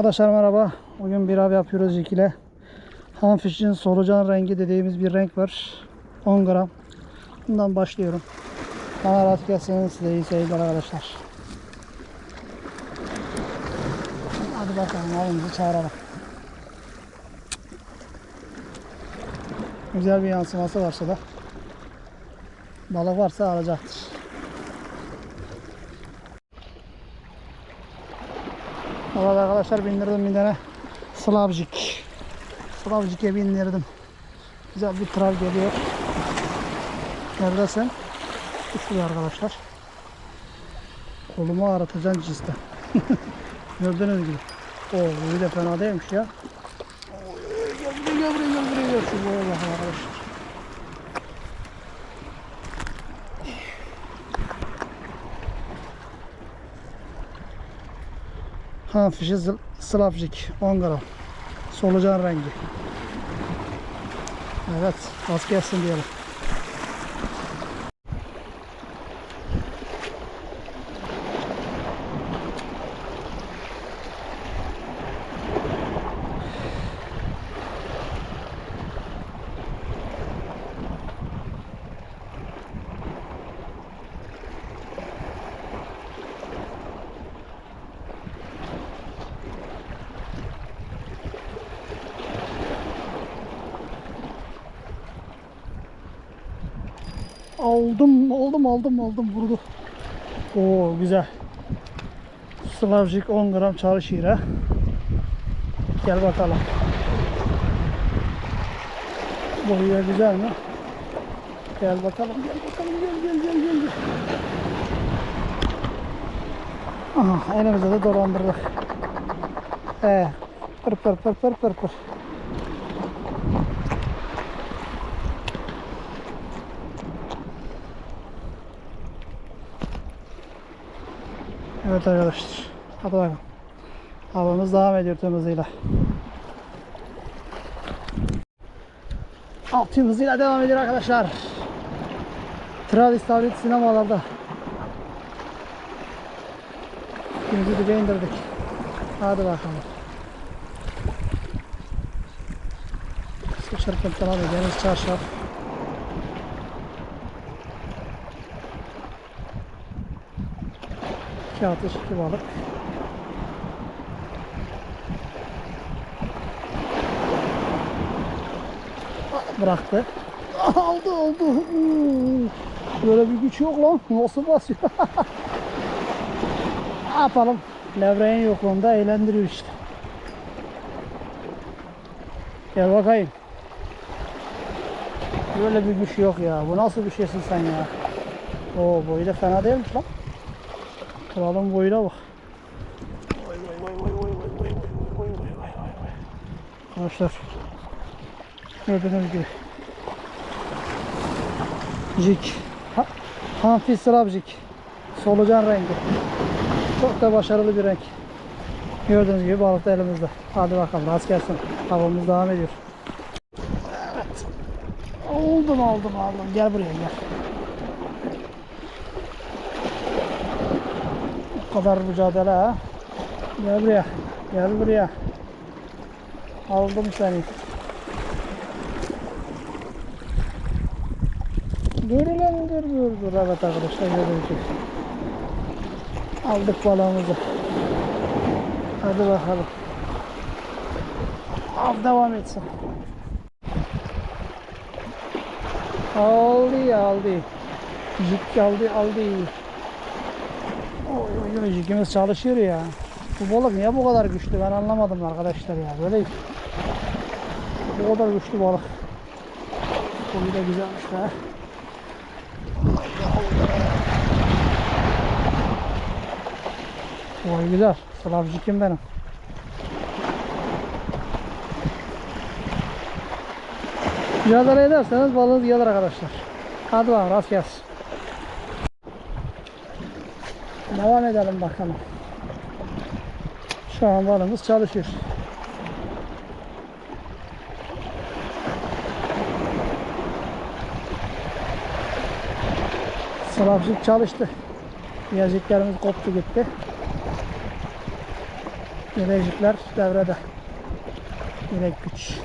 Arkadaşlar merhaba. Bugün bir av yapıyoruz ikile. Hamfish'in solucan rengi dediğimiz bir renk var. 10 gram. Bundan başlıyorum. Bana rahat gelsin size iyi seyirler arkadaşlar. Hadi bakalım avımızı çağıralım. Güzel bir yansıması varsa da balık varsa alacaktır. Evet arkadaşlar bindirdim bir tane Slavjik. Slavjik'e bindirdim. Güzel bir trav geliyor. Neredesin? Uçuyor arkadaşlar. Kolumu ağrıtacaksın ciste. Gördüğünüz gibi. Oo bu da fena değilmiş ya. Gel buraya gel buraya gel buraya gel. Şu boya bakın arkadaşlar. Hanfişi Slavjik 10 gram. Solucan rengi. Evet, az gelsin diyelim. Aldım, aldım, aldım, aldım. Vurdu. Oo güzel. Slavjik 10 gram çalışıyor ha. Gel bakalım. Boyuya güzel mi? Gel bakalım, gel bakalım, gel gel gel gel. gel. Aha, elimizde de dolandırdık. Ee, pır pır pır pır pır pır. Evet arkadaşlar. Hadi bakalım. Havamız devam ediyor tüm hızıyla. Alt tüm hızıyla devam ediyor arkadaşlar. Tral istavrit sinemalarda. İkinci dibe indirdik. Hadi bakalım. Su çırpıntıları deniz çarşaf. İki atış iki balık. Bıraktı. Aldı. Oo, Böyle bir güç yok lan. Nasıl basıyor? ne yapalım? Levreğin yokluğunda eğlendiriyor işte. Gel bakayım. Böyle bir güç yok ya. Bu nasıl bir şeysin sen ya? Oo boyu da fena değilmiş lan. Kralın boyuna bak. Vay vay vay vay vay vay vay vay vay vay vay vay. Arkadaşlar gördüğünüz gibi. Jik. Ha, Hanfi Slavjik Solucan rengi. Çok da başarılı bir renk. Gördüğünüz gibi balık da elimizde. Hadi bakalım rast gelsin. Havamız devam ediyor. Evet. Aldım aldım aldım. Gel buraya gel Bu kadar mücadele ha. Gel buraya. Gel buraya. Aldım seni. Dur. Evet arkadaşlar gibi. Aldık balığımızı. Hadi bakalım. Av devam etsin. Aldı aldı. Jik aldı aldı. Oy jigimiz çalışıyor ya. Bu balık niye bu kadar güçlü ben anlamadım arkadaşlar ya. Böyle bu kadar güçlü balık. Boyu da güzelmiş be. Vay güzel. Slavjikim benim. Mücadele ederseniz balığınız gelir arkadaşlar. Hadi bakalım rast gelsin. Devam edelim bakalım. Şu an balımız çalışıyor. Slavjik çalıştı. Yazıklarımız koptu gitti. Yelekçikler devrede. Yelek güç.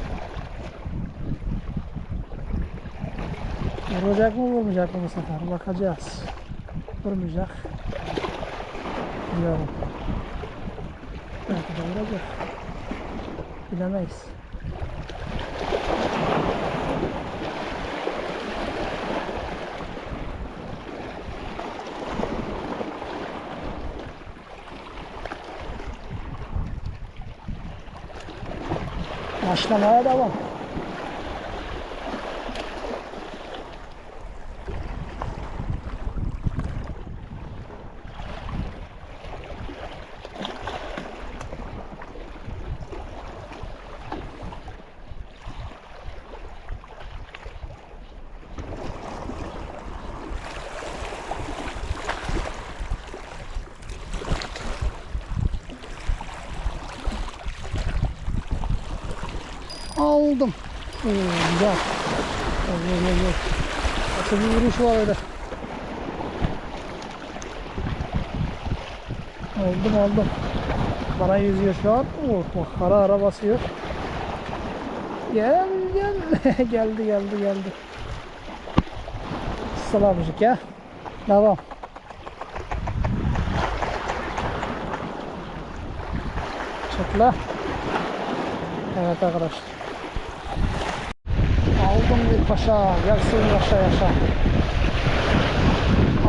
Vuracak mı vurmayacak mı bu sefer? Bakacağız. Vurmayacak. Biliyorum. Belki de vuracak. Bilemeyiz. Başlamaya devam. Aldım. Oo, güzel. Gel, gel, gel, gel. Nasıl bir vuruş var öyle. Aldım aldım. Bana yüzüyor şu an. Oh, bak ara ara basıyor. Gel gel. geldi geldi geldi. Sılavcık ya. Devam. Çıkla. Evet arkadaşlar. Bir paşa. Yaksın yaşa yaşa.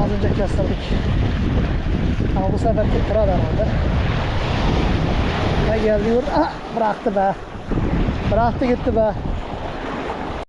Az önce kestirdik. Ama bu sefer kral herhalde. Ne geliyor? Ah, bıraktı be. Bıraktı gitti be.